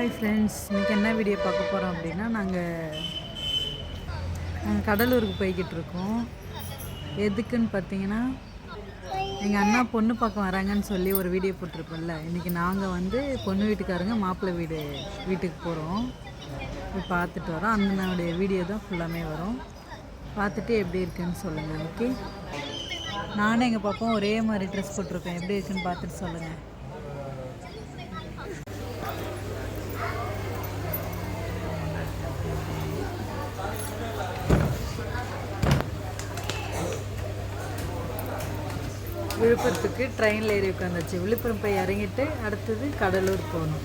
Hi friends இன்றைக்கி என்ன video பார்க்க போகிறோம் அப்படின்னா நாங்கள் நாங்கள் கடலூருக்கு போய்கிட்டு இருக்கோம். எதுக்குன்னு பார்த்தீங்கன்னா எங்கள் அண்ணா பொண்ணு பார்க்க வராங்கன்னு சொல்லி ஒரு வீடியோ போட்டிருப்போம்ல. இன்றைக்கி நாங்கள் வந்து பொண்ணு வீட்டுக்காரங்க மாப்பிள்ளை வீடு வீட்டுக்கு போகிறோம் போய் பார்த்துட்டு வரோம். அண்ணனுடைய வீடியோ தான் ஃபுல்லாமே வரும். பார்த்துட்டு எப்படி இருக்குன்னு சொல்லுங்கள் ஓகே நானும் எங்கள் பாப்பாவும் ஒரே மாதிரி ட்ரெஸ் போட்டிருக்கோம். எப்படி இருக்குன்னு பார்த்துட்டு சொல்லுங்கள் விழுப்புரத்துக்கு ட்ரெயினில் ஏறி உட்காந்துச்சு விழுப்புரம் போய் இறங்கிட்டு அடுத்தது கடலூர் போகணும்.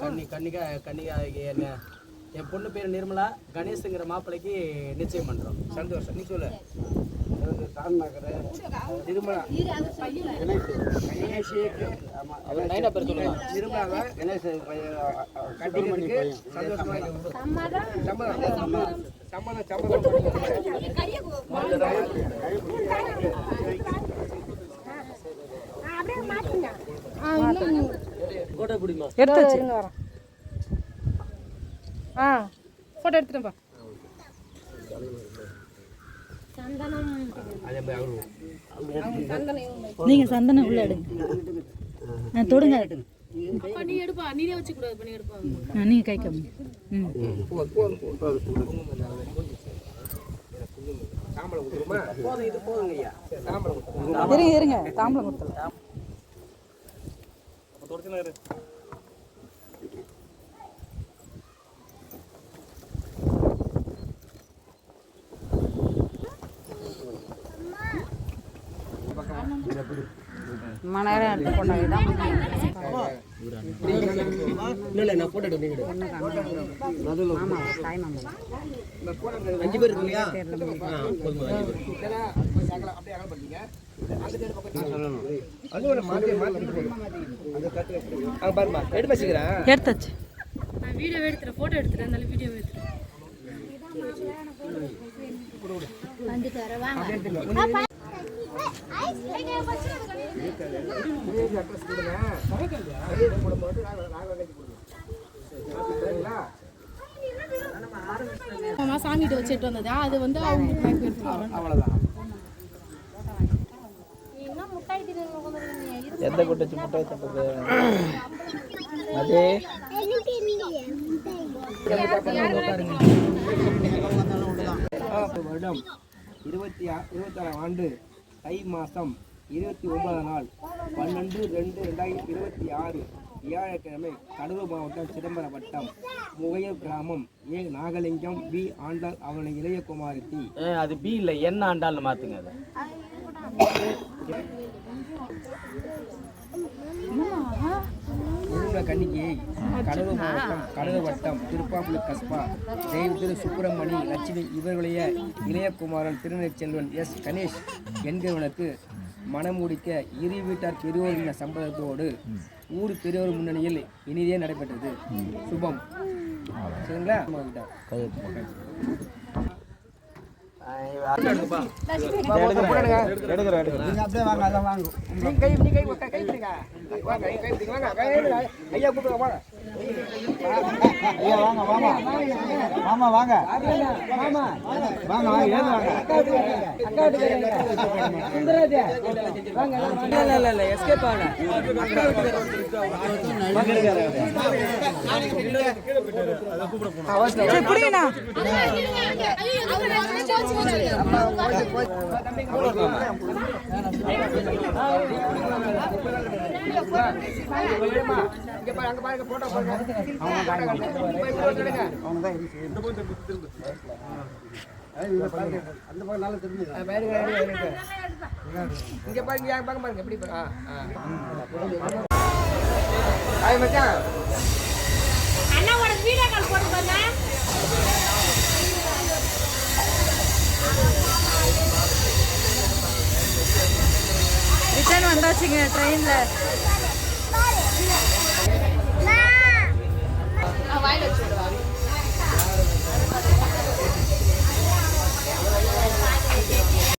கன்னி கன்னிகா கன்னிகா என்ன? என் பொண்ணு பேர் நிர்மலா. கணேஷ்ங்கிற மாப்பிள்ளைக்கு நிச்சயம் பண்றோம். சந்தோஷம். நீ சொல்லு. நிர்மலா கணேஷ் ஆமா நைனா பேர் சொல்லுங்க. நிர்மலா கணேஷ் இருக்கு. சம்மதம். சம்மதம் சம்மதம். எடுத்தாச்சு ஆ ஃபோட்டோ எடுத்துட்டேன்ப்பா நீங்கள் சந்தனம் உள்ள எடுங்க. தொடுங்க. நீ எடுப்பா நீரே வச்சு கூடாது பண்ணி எடுப்பா ஆ நீங்கள் கை கம்மி இருங்க இருங்க. தாம்பளம் கொடுத்தல மணி எடுத்து கொண்டாங்க தான் இல்ல இல்ல நான் போட்டோ எடுத்து அஞ்சு பேர் இருக்கு இல்லையா ஆ, போதுமா, அஞ்சு பேர். அது ஒரு மாத்தி மாத்தி போதும். அங்க பாருமா எடுத்து வச்சுக்கிறேன். எடுத்தாச்சு. நான் வீடியோ எடுத்துறேன் ஃபோட்டோ எடுத்துறேன். அதனால வீடியோ எடுத்துறேன் அம்மா சாமிகிட்ட வச்சுட்டு வந்தது? அது வந்து அவங்க பேக் எடுத்துருவாங்க அவ்வளவுதான் எந்த கொட்டச்சு முட்டை சாப்பிட்டது அதே வருடம் இருபத்தி இருபத்தாறாம் ஆண்டு தை மாதம் இருபத்தி ஒன்பதாம் நாள் பன்னெண்டு ரெண்டு ரெண்டாயிரத்தி இருபத்தி ஆறு வியாழக்கிழமை கடலூர் மாவட்டம் சிதம்பரம் வட்டம் முகையூர் கிராமம் ஏ நாகலிங்கம் பி ஆண்டாள் அவனை இளைய குமாரத்தி. அது பி இல்லை என்ன ஆண்டாள்னு மாத்துங்க அதை. முருங்க கன்னிகை கடலூர் மாவட்டம் கடலூர் வட்டம் திருப்பாப்புலி கஸ்பா தெய்வ திரு சுப்பிரமணி லட்சுமி இவர்களுடைய இளையகுமாரன் திருநெற்செல்வன் எஸ் கணேஷ் என்கிறவனுக்கு மணமுடிக்க இரு வீட்டார் பெரியோரின் சம்பளத்தோடு ஊர் பெரியோர் முன்னணியில் இனிதே நடைபெற்றது. சுபம். சரிங்களா? ஐயா கூப்பிடுங்க வாங்க. ஐயா வாங்க வாங்க மாமா வாங்க. மாமா வாங்க வாங்க? ஏது வாங்க. இல்ல இல்ல இல்ல எஸ்கேப் ஆகல இங்க பாருங்க அங்க பாருங்க இங்க பாருங்க யார் பாருங்க எப்படி மச்சான் அண்ணா வீடியோ கால் போட்டு பாருங்க ரிட்டர்ன் வந்தாச்சுங்க ட்ரெயினில் ఆయిల్